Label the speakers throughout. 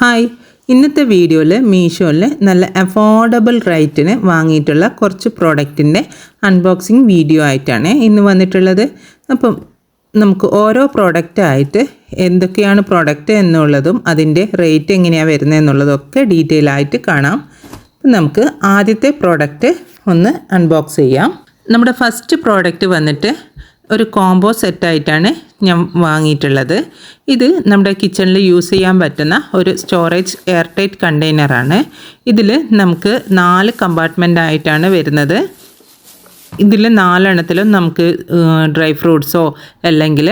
Speaker 1: Hi. ഇന്നത്തെ വീഡിയോയിൽ മീഷോയിൽ നല്ല അഫോർഡബിൾ റേറ്റിന് വാങ്ങിയിട്ടുള്ള കുറച്ച് പ്രോഡക്റ്റിന്റെ അൺബോക്സിങ് വീഡിയോ ആയിട്ടാണ് ഇന്ന് വന്നിട്ടുള്ളത്. അപ്പം നമുക്ക് ഓരോ പ്രോഡക്റ്റായിട്ട് എന്തൊക്കെയാണ് പ്രോഡക്റ്റ് എന്നുള്ളതും അതിന്റെ റേറ്റ് എങ്ങനെയാണ് വരുന്നത് എന്നുള്ളതൊക്കെ ഡീറ്റെയിൽ ആയിട്ട് കാണാം. നമുക്ക് ആദ്യത്തെ പ്രോഡക്റ്റ് ഒന്ന് അൺബോക്സ് ചെയ്യാം. നമ്മുടെ ഫസ്റ്റ് പ്രോഡക്റ്റ് വന്നിട്ട് ഒരു കോംബോ സെറ്റായിട്ടാണ് ഞാൻ വാങ്ങിയിട്ടുള്ളത്. ഇത് നമ്മുടെ കിച്ചണിൽ യൂസ് ചെയ്യാൻ പറ്റുന്ന ഒരു സ്റ്റോറേജ് എയർ ടൈറ്റ് കണ്ടെയ്നറാണ് ഇതിൽ നമുക്ക് നാല് കമ്പാർട്ട്മെന്റ് ആയിട്ടാണ് വരുന്നത്. ഇതിൽ നാലെണ്ണത്തിലും നമുക്ക് ഡ്രൈ ഫ്രൂട്ട്സോ അല്ലെങ്കിൽ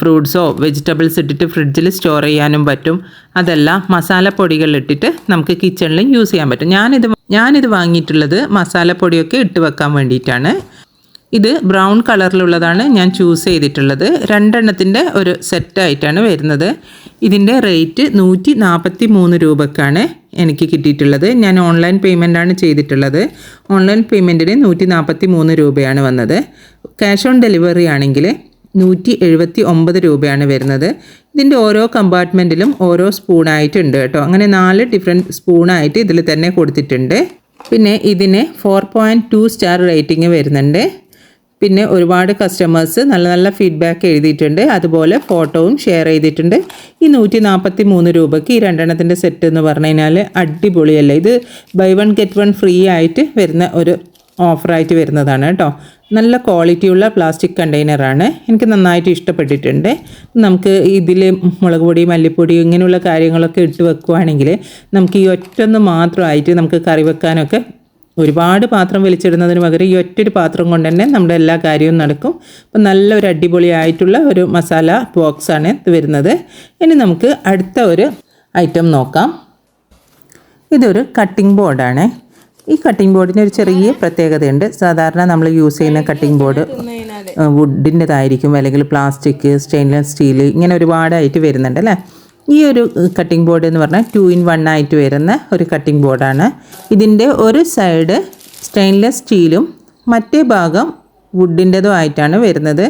Speaker 1: ഫ്രൂട്ട്സോ വെജിറ്റബിൾസ് ഇട്ടിട്ട് ഫ്രിഡ്ജിൽ സ്റ്റോർ ചെയ്യാനും പറ്റും. അതല്ല മസാലപ്പൊടികൾ ഇട്ടിട്ട് നമുക്ക് കിച്ചണിൽ യൂസ് ചെയ്യാൻ പറ്റും. ഞാനിത് ഞാനിത് വാങ്ങിയിട്ടുള്ളത് മസാലപ്പൊടിയൊക്കെ ഇട്ട് വെക്കാൻ വേണ്ടിയിട്ടാണ്. ഇത് ബ്രൗൺ കളറിലുള്ളതാണ് ഞാൻ ചൂസ് ചെയ്തിട്ടുള്ളത്. രണ്ടെണ്ണത്തിന്റെ ഒരു സെറ്റായിട്ടാണ് വരുന്നത്. ഇതിന്റെ റേറ്റ് നൂറ്റി നാൽപ്പത്തി മൂന്ന് രൂപക്കാണ് എനിക്ക് കിട്ടിയിട്ടുള്ളത്. ഞാൻ ഓൺലൈൻ പേയ്മെന്റാണ് ചെയ്തിട്ടുള്ളത്. ഓൺലൈൻ പേയ്മെന്റിന് നൂറ്റി നാൽപ്പത്തി മൂന്ന് രൂപയാണ് വന്നത്. ക്യാഷ് ഓൺ ഡെലിവറി ആണെങ്കിൽ നൂറ്റി എഴുപത്തി ഒമ്പത് രൂപയാണ് വരുന്നത്. ഇതിന്റെ ഓരോ കമ്പാർട്ട്മെന്റിലും ഓരോ സ്പൂണായിട്ടുണ്ട് കേട്ടോ. അങ്ങനെ നാല് ഡിഫറെന്റ് സ്പൂണായിട്ട് ഇതിൽ തന്നെ കൊടുത്തിട്ടുണ്ട്. പിന്നെ ഇതിന് four point two star rating വരുന്നുണ്ട്. പിന്നെ ഒരുപാട് കസ്റ്റമേഴ്സ് നല്ല നല്ല ഫീഡ്ബാക്ക് എഴുതിയിട്ടുണ്ട്. അതുപോലെ ഫോട്ടോവും ഷെയർ ചെയ്തിട്ടുണ്ട്. ഈ നൂറ്റി നാൽപ്പത്തി മൂന്ന് രൂപയ്ക്ക് ഈ രണ്ടെണ്ണത്തിന്റെ സെറ്റ് എന്ന് പറഞ്ഞു കഴിഞ്ഞാൽ അടിപൊളിയല്ലേ? ഇത് buy one get one free ആയിട്ട് വരുന്ന ഒരു ഓഫറായിട്ട് വരുന്നതാണ് കേട്ടോ നല്ല ക്വാളിറ്റിയുള്ള പ്ലാസ്റ്റിക് കണ്ടെയ്നറാണ് എനിക്ക് നന്നായിട്ട് ഇഷ്ടപ്പെട്ടിട്ടുണ്ട്. നമുക്ക് ഇതിൽ മുളക് പൊടി മല്ലിപ്പൊടി ഇങ്ങനെയുള്ള കാര്യങ്ങളൊക്കെ ഇട്ട് വെക്കുവാണെങ്കിൽ നമുക്ക് ഈ ഒറ്റൊന്ന് മാത്രമായിട്ട് നമുക്ക് കറി വെക്കാനൊക്കെ ഒരുപാട് പാത്രം വലിച്ചിടുന്നതിന് പകരം ഈ ഒറ്റൊരു പാത്രം കൊണ്ട് തന്നെ നമ്മുടെ എല്ലാ കാര്യവും നടക്കും. അപ്പം നല്ലൊരു അടിപൊളിയായിട്ടുള്ള ഒരു മസാല ബോക്സാണ് വരുന്നത്. ഇനി നമുക്ക് അടുത്ത ഒരു ഐറ്റം നോക്കാം. ഇതൊരു കട്ടിംഗ് ബോർഡാണ് ഈ കട്ടിംഗ് ബോർഡിന് ഒരു ചെറിയ പ്രത്യേകതയുണ്ട്. സാധാരണ നമ്മൾ യൂസ് ചെയ്യുന്ന കട്ടിംഗ് ബോർഡ് വുഡിന്റെതായിരിക്കും അല്ലെങ്കിൽ പ്ലാസ്റ്റിക് സ്റ്റെയിൻലെസ് സ്റ്റീൽ ഇങ്ങനെ ഒരുപാടായിട്ട് വരുന്നുണ്ട് അല്ലേ? ഈ ഒരു കട്ടിംഗ് ബോർഡ് എന്ന് പറഞ്ഞാൽ ടു ഇൻ വൺ ആയിട്ട് വരുന്ന ഒരു കട്ടിംഗ് ബോർഡാണ് ഇതിന്റെ ഒരു സൈഡ് സ്റ്റെയിൻലെസ് സ്റ്റീലും മറ്റേ ഭാഗം വുഡിന്റെതും ആയിട്ടാണ് വരുന്നത്.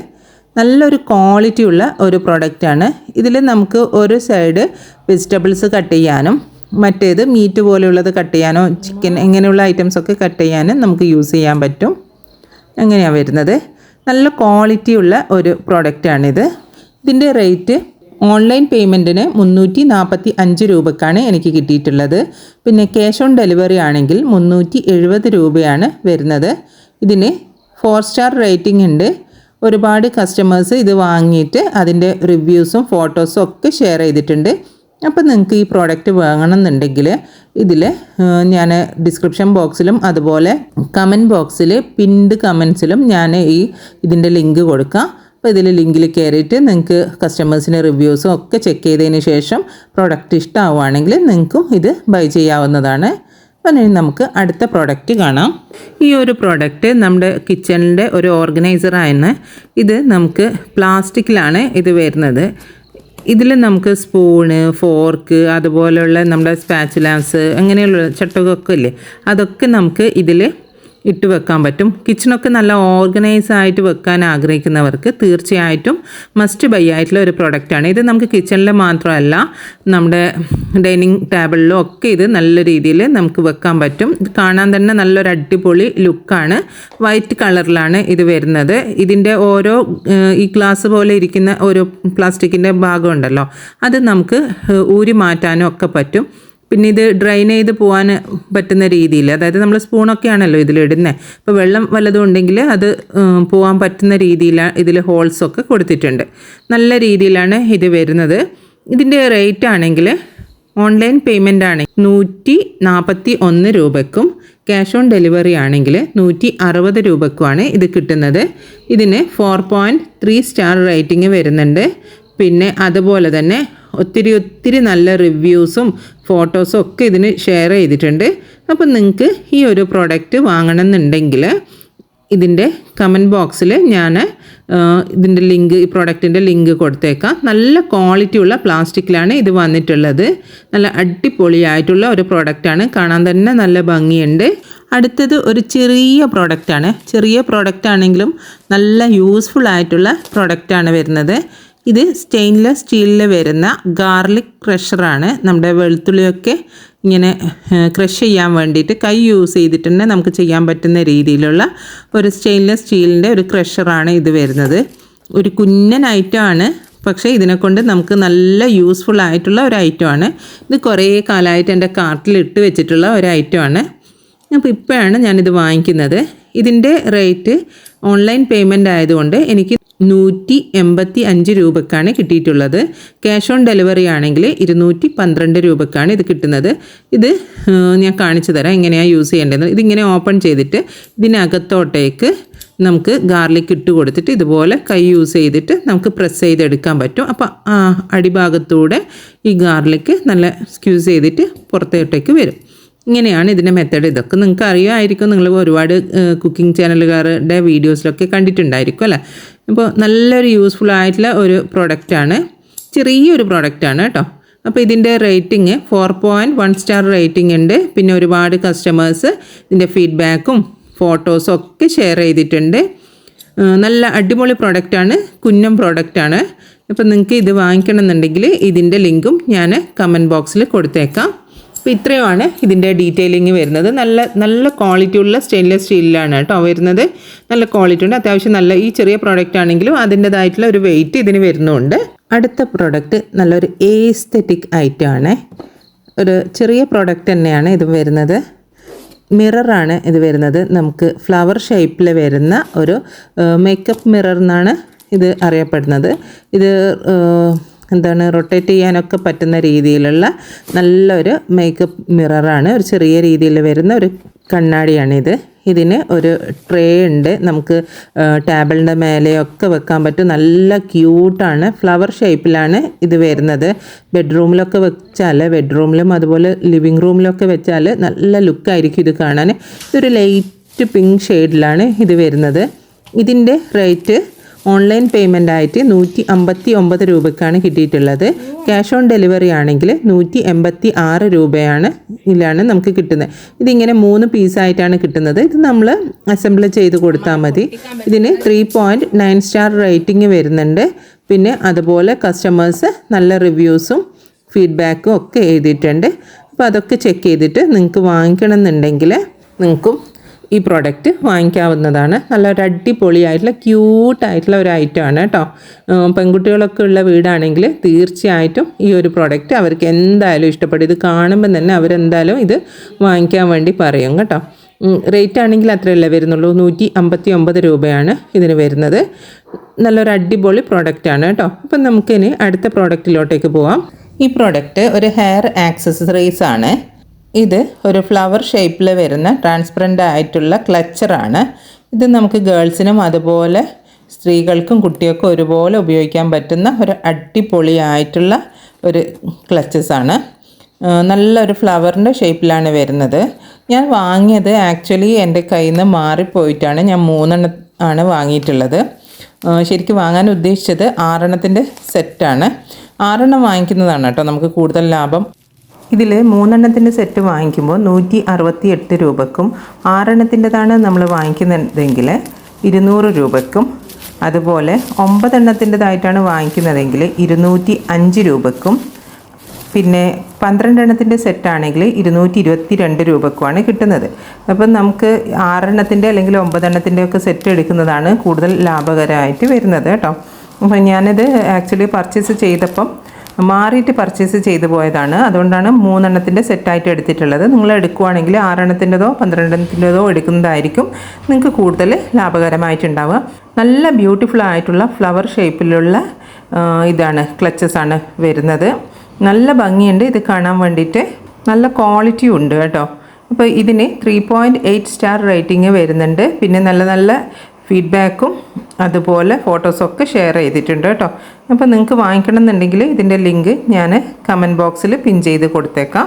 Speaker 1: നല്ലൊരു ക്വാളിറ്റി ഉള്ള ഒരു പ്രൊഡക്റ്റാണ് ഇതിൽ നമുക്ക് ഒരു സൈഡ് വെജിറ്റബിൾസ് കട്ട് ചെയ്യാനും മറ്റേത് മീറ്റ് പോലെയുള്ളത് കട്ട് ചെയ്യാനോ ചിക്കൻ ഇങ്ങനെയുള്ള ഐറ്റംസൊക്കെ കട്ട് ചെയ്യാനും നമുക്ക് യൂസ് ചെയ്യാൻ പറ്റും. അങ്ങനെയാണ് വരുന്നത്. നല്ല ക്വാളിറ്റി ഉള്ള ഒരു പ്രൊഡക്റ്റാണിത് ഇതിന്റെ റേറ്റ് ഓൺലൈൻ പേയ്മെന്റിന് മുന്നൂറ്റി നാൽപ്പത്തി അഞ്ച് രൂപക്കാണ് എനിക്ക് കിട്ടിയിട്ടുള്ളത്. പിന്നെ ക്യാഷ് ഓൺ ഡെലിവറി ആണെങ്കിൽ മുന്നൂറ്റി എഴുപത് രൂപയാണ് വരുന്നത്. ഇതിന് ഫോർ സ്റ്റാർ റേറ്റിംഗ് ഉണ്ട്. ഒരുപാട് കസ്റ്റമേഴ്സ് ഇത് വാങ്ങിയിട്ട് അതിന്റെ റിവ്യൂസും ഫോട്ടോസും ഒക്കെ ഷെയർ ചെയ്തിട്ടുണ്ട്. അപ്പോൾ നിങ്ങൾക്ക് ഈ പ്രോഡക്റ്റ് വാങ്ങണമെന്നുണ്ടെങ്കിൽ ഇതിൽ ഞാൻ ഡിസ്ക്രിപ്ഷൻ ബോക്സിലും അതുപോലെ കമന്റ് ബോക്സിൽ പിൻഡ് കമൻസിലും ഞാൻ ഈ ഇതിന്റെ ലിങ്ക് കൊടുക്കാം. അപ്പോൾ ഇതിൽ ലിങ്കിൽ കയറിയിട്ട് നിങ്ങൾക്ക് കസ്റ്റമേഴ്സിന്റെ റിവ്യൂസും ഒക്കെ ചെക്ക് ചെയ്തതിന് ശേഷം പ്രോഡക്റ്റ് ഇഷ്ടമാവുകയാണെങ്കിൽ നിങ്ങൾക്കും ഇത് ബൈ ചെയ്യാവുന്നതാണ്. അപ്പം ഇനി നമുക്ക് അടുത്ത പ്രോഡക്റ്റ് കാണാം. ഈ ഒരു പ്രോഡക്റ്റ് നമ്മുടെ കിച്ചണിന്റെ ഒരു ഓർഗനൈസറാണ് ഇത് നമുക്ക് പ്ലാസ്റ്റിക്കിലാണ് ഇത് വരുന്നത്. ഇതിൽ നമുക്ക് സ്പൂണ് ഫോർക്ക് അതുപോലെയുള്ള നമ്മുടെ സ്പാച്ചുലാസ് അങ്ങനെയുള്ള ചട്ടകമൊക്കെ ഇല്ലേ? അതൊക്കെ നമുക്ക് ഇതിൽ ഇട്ട് വെക്കാൻ പറ്റും. കിച്ചണൊക്കെ നല്ല ഓർഗനൈസ് ആയിട്ട് വെക്കാൻ ആഗ്രഹിക്കുന്നവർക്ക് തീർച്ചയായിട്ടും മസ്റ്റ് ബൈ ആയിട്ടുള്ള ഒരു പ്രൊഡക്റ്റാണ് ഇത് നമുക്ക് കിച്ചണിൽ മാത്രമല്ല നമ്മുടെ ഡൈനിങ് ടേബിളിലും ഒക്കെ ഇത് നല്ല രീതിയിൽ നമുക്ക് വെക്കാൻ പറ്റും. കാണാൻ തന്നെ നല്ലൊരു അടിപൊളി ലുക്കാണ് വൈറ്റ് കളറിലാണ് ഇത് വരുന്നത്. ഇതിന്റെ ഓരോ ഈ ഗ്ലാസ് പോലെ ഇരിക്കുന്ന ഓരോ പ്ലാസ്റ്റിക്കിന്റെ ഭാഗമുണ്ടല്ലോ അത് നമുക്ക് ഊരി മാറ്റാനും ഒക്കെ പറ്റും. പിന്നെ ഇത് ഡ്രൈൻ ചെയ്ത് പോകാൻ പറ്റുന്ന രീതിയിൽ അതായത് നമ്മൾ സ്പൂണൊക്കെയാണല്ലോ ഇതിലിടുന്നത് ഇപ്പോൾ വെള്ളം വല്ലതും ഉണ്ടെങ്കിൽ അത് പോകാൻ പറ്റുന്ന രീതിയിലാണ് ഇതിൽ ഹോൾസൊക്കെ കൊടുത്തിട്ടുണ്ട്. നല്ല രീതിയിലാണ് ഇത് വരുന്നത്. ഇതിന്റെ റേറ്റ് ആണെങ്കിൽ ഓൺലൈൻ പേയ്മെന്റ് ആണെങ്കിൽ നൂറ്റി നാൽപ്പത്തി ഒന്ന് രൂപയ്ക്കും ക്യാഷ് ഓൺ ഡെലിവറി ആണെങ്കിൽ നൂറ്റി അറുപത് രൂപയ്ക്കുമാണ് ഇത് കിട്ടുന്നത്. ഇതിന് four point three star rating വരുന്നുണ്ട്. പിന്നെ അതുപോലെ തന്നെ ഒത്തിരി ഒത്തിരി നല്ല റിവ്യൂസും ഫോട്ടോസും ഒക്കെ ഇതിന് ഷെയർ ചെയ്തിട്ടുണ്ട്. അപ്പം നിങ്ങൾക്ക് ഈ ഒരു പ്രോഡക്റ്റ് വാങ്ങണമെന്നുണ്ടെങ്കിൽ ഇതിന്റെ കമന്റ് ബോക്സിൽ ഞാൻ ഇതിന്റെ ലിങ്ക് ഈ പ്രോഡക്റ്റിന്റെ ലിങ്ക് കൊടുത്തേക്കാം. നല്ല ക്വാളിറ്റി ഉള്ള പ്ലാസ്റ്റിക്കിലാണ് ഇത് വന്നിട്ടുള്ളത്. നല്ല അടിപൊളിയായിട്ടുള്ള ഒരു പ്രോഡക്റ്റാണ് കാണാൻ തന്നെ നല്ല ഭംഗിയുണ്ട്. അടുത്തത് ഒരു ചെറിയ പ്രോഡക്റ്റാണ് ചെറിയ പ്രോഡക്റ്റ് ആണെങ്കിലും നല്ല യൂസ്ഫുൾ ആയിട്ടുള്ള പ്രോഡക്റ്റാണ് വരുന്നത്. ഇത് സ്റ്റെയിൻലെസ് സ്റ്റീലിൽ വരുന്ന ഗാർലിക് ക്രഷറാണ് നമ്മുടെ വെളുത്തുള്ളിയൊക്കെ ഇങ്ങനെ ക്രഷ് ചെയ്യാൻ വേണ്ടിയിട്ട് കൈ യൂസ് ചെയ്തിട്ട് തന്നെ നമുക്ക് ചെയ്യാൻ പറ്റുന്ന രീതിയിലുള്ള ഒരു സ്റ്റെയിൻലെസ് സ്റ്റീലിന്റെ ഒരു ക്രഷറാണ് ഇത് വരുന്നത്. ഒരു കുഞ്ഞൻ ഐറ്റമാണ് പക്ഷേ ഇതിനെക്കൊണ്ട് നമുക്ക് നല്ല യൂസ്ഫുൾ ആയിട്ടുള്ള ഒരു ഐറ്റമാണ് ഇത് കുറേ കാലമായിട്ട് എന്റെ കാർട്ടിൽ ഇട്ട് വെച്ചിട്ടുള്ള ഒരു ഐറ്റമാണ് അപ്പോൾ ഇപ്പോഴാണ് ഞാനിത് വാങ്ങിക്കുന്നത്. ഇതിന്റെ റേറ്റ് ഓൺലൈൻ പേയ്മെന്റ് ആയതുകൊണ്ട് എനിക്ക് നൂറ്റി എൺപത്തി അഞ്ച് രൂപക്കാണ് കിട്ടിയിട്ടുള്ളത്. ക്യാഷ് ഓൺ ഡെലിവറി ആണെങ്കിൽ ഇരുന്നൂറ്റി പന്ത്രണ്ട് രൂപക്കാണ് ഇത് കിട്ടുന്നത്. ഇത് ഞാൻ കാണിച്ചു തരാം എങ്ങനെയാണ് യൂസ് ചെയ്യേണ്ടത് ഇതിങ്ങനെ ഓപ്പൺ ചെയ്തിട്ട് ഇതിനകത്തോട്ടേക്ക് നമുക്ക് ഗാർലിക് ഇട്ട് കൊടുത്തിട്ട് ഇതുപോലെ കൈ യൂസ് ചെയ്തിട്ട് നമുക്ക് പ്രസ് ചെയ്തെടുക്കാൻ പറ്റും. അപ്പോൾ അടിഭാഗത്തൂടെ ഈ ഗാർലിക് നല്ല സ്ക്യൂസ് ചെയ്തിട്ട് പുറത്തോട്ടേക്ക് വരും. ഇങ്ങനെയാണ് ഇതിന്റെ മെത്തേഡ് ഇതൊക്കെ നിങ്ങൾക്ക് അറിയുമായിരിക്കും. നിങ്ങൾ ഒരുപാട് കുക്കിംഗ് ചാനലുകാരുടെ വീഡിയോസിലൊക്കെ കണ്ടിട്ടുണ്ടായിരിക്കും അല്ലേ? അപ്പോൾ നല്ലൊരു യൂസ്ഫുൾ ആയിട്ടുള്ള ഒരു പ്രൊഡക്റ്റാണ് ചെറിയൊരു പ്രൊഡക്റ്റാണ് കേട്ടോ. അപ്പോൾ ഇതിന്റെ rating four point one star rating ഉണ്ട്. പിന്നെ ഒരുപാട് കസ്റ്റമേഴ്സ് ഇതിന്റെ ഫീഡ്ബാക്കും ഫോട്ടോസും ഒക്കെ ഷെയർ ചെയ്തിട്ടുണ്ട്. നല്ല അടിപൊളി പ്രോഡക്റ്റാണ് കുഞ്ഞം പ്രോഡക്റ്റാണ് അപ്പോൾ നിങ്ങൾക്ക് ഇത് വാങ്ങിക്കണമെന്നുണ്ടെങ്കിൽ ഇതിന്റെ ലിങ്കും ഞാൻ കമന്റ് ബോക്സിൽ കൊടുത്തേക്കാം. അപ്പോൾ ഇത്രയുമാണ് ഇതിന്റെ ഡീറ്റെയിലിംഗ് വരുന്നത്. നല്ല നല്ല ക്വാളിറ്റി ഉള്ള സ്റ്റെയിൻലെസ് സ്റ്റീലിലാണ് കേട്ടോ വരുന്നത്. നല്ല ക്വാളിറ്റി ഉണ്ട്. അത്യാവശ്യം നല്ല ഈ ചെറിയ പ്രോഡക്റ്റ് ആണെങ്കിലും അതിന്റെതായിട്ടുള്ള ഒരു വെയിറ്റ് ഇതിന് വരുന്നുണ്ട്. അടുത്ത പ്രോഡക്റ്റ് നല്ലൊരു ഏസ്തെറ്റിക് ആണ്. ഒരു ചെറിയ പ്രോഡക്റ്റ് തന്നെയാണ് ഇത് വരുന്നത്. മിററാണ് ഇത് വരുന്നത്. നമുക്ക് ഫ്ലവർ ഷേപ്പിൽ വരുന്ന ഒരു മേക്കപ്പ് മിറർ എന്നാണ് ഇത് അറിയപ്പെടുന്നത്. ഇത് എന്താണ് റൊട്ടേറ്റ് ചെയ്യാനൊക്കെ പറ്റുന്ന രീതിയിലുള്ള നല്ലൊരു മേക്കപ്പ് മിററാണ് ഒരു ചെറിയ രീതിയിൽ വരുന്ന ഒരു കണ്ണാടിയാണിത്. ഇതിന് ഒരു ട്രേ ഉണ്ട്. നമുക്ക് ടേബിളിന്റെ മേലെയൊക്കെ വെക്കാൻ പറ്റും. നല്ല ക്യൂട്ടാണ് ഫ്ലവർ ഷേപ്പിലാണ് ഇത് വരുന്നത്. ബെഡ്റൂമിലൊക്കെ വെച്ചാൽ ബെഡ്റൂമിലും അതുപോലെ ലിവിങ് റൂമിലൊക്കെ വെച്ചാൽ നല്ല ലുക്കായിരിക്കും ഇത് കാണാൻ ഇതൊരു ലൈറ്റ് പിങ്ക് ഷെയ്ഡിലാണ് ഇത് വരുന്നത്. ഇതിന്റെ റേറ്റ് ഓൺലൈൻ പേയ്മെന്റ് ആയിട്ട് നൂറ്റി അമ്പത്തി ഒമ്പത് രൂപയ്ക്കാണ് കിട്ടിയിട്ടുള്ളത്. ക്യാഷ് ഓൺ ഡെലിവറി ആണെങ്കിൽ നൂറ്റി എൺപത്തി ആറ് രൂപയാണ് ഇതിലാണ് നമുക്ക് കിട്ടുന്നത്. ഇതിങ്ങനെ മൂന്ന് പീസായിട്ടാണ് കിട്ടുന്നത്. ഇത് നമ്മൾ അസംബിൾ ചെയ്ത് കൊടുത്താൽ മതി. ഇതിന് three point nine star rating വരുന്നുണ്ട്. പിന്നെ അതുപോലെ കസ്റ്റമേഴ്സ് നല്ല റിവ്യൂസും ഫീഡ്ബാക്കും ഒക്കെ എഴുതിയിട്ടുണ്ട്. അപ്പോൾ അതൊക്കെ ചെക്ക് ചെയ്തിട്ട് നിങ്ങൾക്ക് വാങ്ങിക്കണം എന്നുണ്ടെങ്കിൽ നിങ്ങൾക്കും ഈ പ്രോഡക്റ്റ് വാങ്ങിക്കാവുന്നതാണ്. നല്ല ഒരു അടിപൊളിയായിട്ടുള്ള ക്യൂട്ടായിട്ടുള്ള ഒരു ഐറ്റമാണ് കേട്ടോ. ഉം, പെൺകുട്ടികളൊക്കെ ഉള്ള വീടാണെങ്കിൽ തീർച്ചയായിട്ടും ഈ ഒരു പ്രോഡക്റ്റ് അവർക്ക് എന്തായാലും ഇഷ്ടപ്പെടും. ഇത് കാണുമ്പോൾ തന്നെ അവരെന്തായാലും ഇത് വാങ്ങിക്കാൻ വേണ്ടി പറയും കേട്ടോ. റേറ്റ് ആണെങ്കിൽ അത്രയല്ലേ വരുന്നുള്ളൂ? നൂറ്റി അമ്പത്തി ഒമ്പത് രൂപയാണ് ഇതിന് വരുന്നത്. നല്ലൊരു അടിപൊളി പ്രോഡക്റ്റാണ് കേട്ടോ. അപ്പം നമുക്കിനി അടുത്ത പ്രോഡക്റ്റിലോട്ടേക്ക് പോവാം. ഈ പ്രോഡക്റ്റ് ഒരു ഹെയർ ആക്സസറീസ് ആണ്. ഇത് ഒരു ഫ്ലവർ ഷേപ്പിൽ വരുന്ന ട്രാൻസ്പെറന്റ് ആയിട്ടുള്ള ക്ലച്ചറാണ് ഇത് നമുക്ക് ഗേൾസിനും അതുപോലെ സ്ത്രീകൾക്കും കുട്ടികൾക്കും ഒരുപോലെ ഉപയോഗിക്കാൻ പറ്റുന്ന ഒരു അടിപൊളിയായിട്ടുള്ള ഒരു ക്ലച്ചസ് ആണ്. നല്ലൊരു ഫ്ലവറിന്റെ ഷേപ്പിലാണ് വരുന്നത്. ഞാൻ വാങ്ങിയത് ആക്ച്വലി എന്റെ കയ്യിൽ നിന്ന് മാറിപ്പോയിട്ടാണ്. ഞാൻ മൂന്നെണ്ണം ആണ് വാങ്ങിയിട്ടുള്ളത്. ശരിക്കും വാങ്ങാൻ ഉദ്ദേശിച്ചത് ആറെണ്ണത്തിന്റെ സെറ്റാണ് ആറെണ്ണം വാങ്ങിക്കുന്നതാണ് കേട്ടോ. നമുക്ക് കൂടുതൽ ലാഭം ഇതിൽ മൂന്നെണ്ണത്തിന്റെ സെറ്റ് വാങ്ങിക്കുമ്പോൾ നൂറ്റി അറുപത്തി എട്ട് രൂപക്കും ആറെണ്ണത്തിന്റെതാണ് നമ്മൾ വാങ്ങിക്കുന്നതെങ്കിൽ ഇരുന്നൂറ് രൂപക്കും അതുപോലെ ഒമ്പതെണ്ണത്തിന്റെതായിട്ടാണ് വാങ്ങിക്കുന്നതെങ്കിൽ ഇരുന്നൂറ്റി അഞ്ച് രൂപക്കും. പിന്നെ പന്ത്രണ്ടെണ്ണത്തിന്റെ സെറ്റാണെങ്കിൽ ഇരുന്നൂറ്റി ഇരുപത്തി രണ്ട് രൂപക്കുമാണ് കിട്ടുന്നത്. അപ്പം നമുക്ക് ആറെണ്ണത്തിന്റെ അല്ലെങ്കിൽ ഒമ്പതെണ്ണത്തിന്റെ ഒക്കെ സെറ്റ് എടുക്കുന്നതാണ് കൂടുതൽ ലാഭകരമായിട്ട് വരുന്നത് കേട്ടോ. അപ്പം ഞാനിത് ആക്ച്വലി പർച്ചേസ് ചെയ്തപ്പം മാറിയിട്ട് പർച്ചേസ് ചെയ്തു പോയതാണ്. അതുകൊണ്ടാണ് മൂന്നെണ്ണത്തിന്റെ സെറ്റായിട്ട് എടുത്തിട്ടുള്ളത്. നിങ്ങൾ എടുക്കുവാണെങ്കിൽ ആറെണ്ണത്തിന്റെതോ പന്ത്രണ്ടെണ്ണത്തിന്റെതോ എടുക്കുന്നതായിരിക്കും നിങ്ങൾക്ക് കൂടുതൽ ലാഭകരമായിട്ടുണ്ടാവുക. നല്ല ബ്യൂട്ടിഫുൾ ആയിട്ടുള്ള ഫ്ലവർ ഷേപ്പിലുള്ള ഇതാണ് ക്ലച്ചസ് ആണ് വരുന്നത്. നല്ല ഭംഗിയുണ്ട്. ഇത് കാണാൻ വേണ്ടിയിട്ട് നല്ല ക്വാളിറ്റി ഉണ്ട് കേട്ടോ. അപ്പോൾ ഇതിന് three point eight star rating വരുന്നുണ്ട്. പിന്നെ നല്ല നല്ല ഫീഡ്ബാക്കും അതുപോലെ ഫോട്ടോസൊക്കെ ഷെയർ ചെയ്തിട്ടുണ്ട് കേട്ടോ. അപ്പോൾ നിങ്ങൾക്ക് വാങ്ങിക്കണമെന്നുണ്ടെങ്കിൽ ഇതിന്റെ ലിങ്ക് ഞാൻ കമന്റ് ബോക്സിൽ പിൻ ചെയ്ത് കൊടുത്തേക്കാം.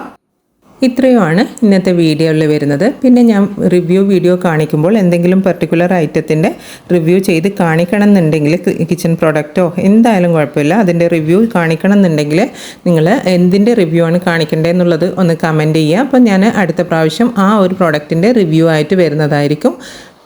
Speaker 1: ഇത്രയുമാണ് ഇന്നത്തെ വീഡിയോയിൽ വരുന്നത്. പിന്നെ ഞാൻ റിവ്യൂ വീഡിയോ കാണിക്കുമ്പോൾ എന്തെങ്കിലും പെർട്ടിക്കുലർ ഐറ്റത്തിന്റെ റിവ്യൂ ചെയ്ത് കാണിക്കണം എന്നുണ്ടെങ്കിൽ കിച്ചൺ പ്രോഡക്റ്റോ എന്തായാലും കുഴപ്പമില്ല. അതിന്റെ റിവ്യൂ കാണിക്കണം എന്നുണ്ടെങ്കിൽ നിങ്ങൾ എന്തിന്റെ റിവ്യൂ ആണ് കാണിക്കേണ്ടതെന്നുള്ളത് ഒന്ന് കമന്റ് ചെയ്യുക. അപ്പോൾ ഞാൻ അടുത്ത പ്രാവശ്യം ആ ഒരു പ്രോഡക്റ്റിന്റെ റിവ്യൂ ആയിട്ട് വരുന്നതായിരിക്കും.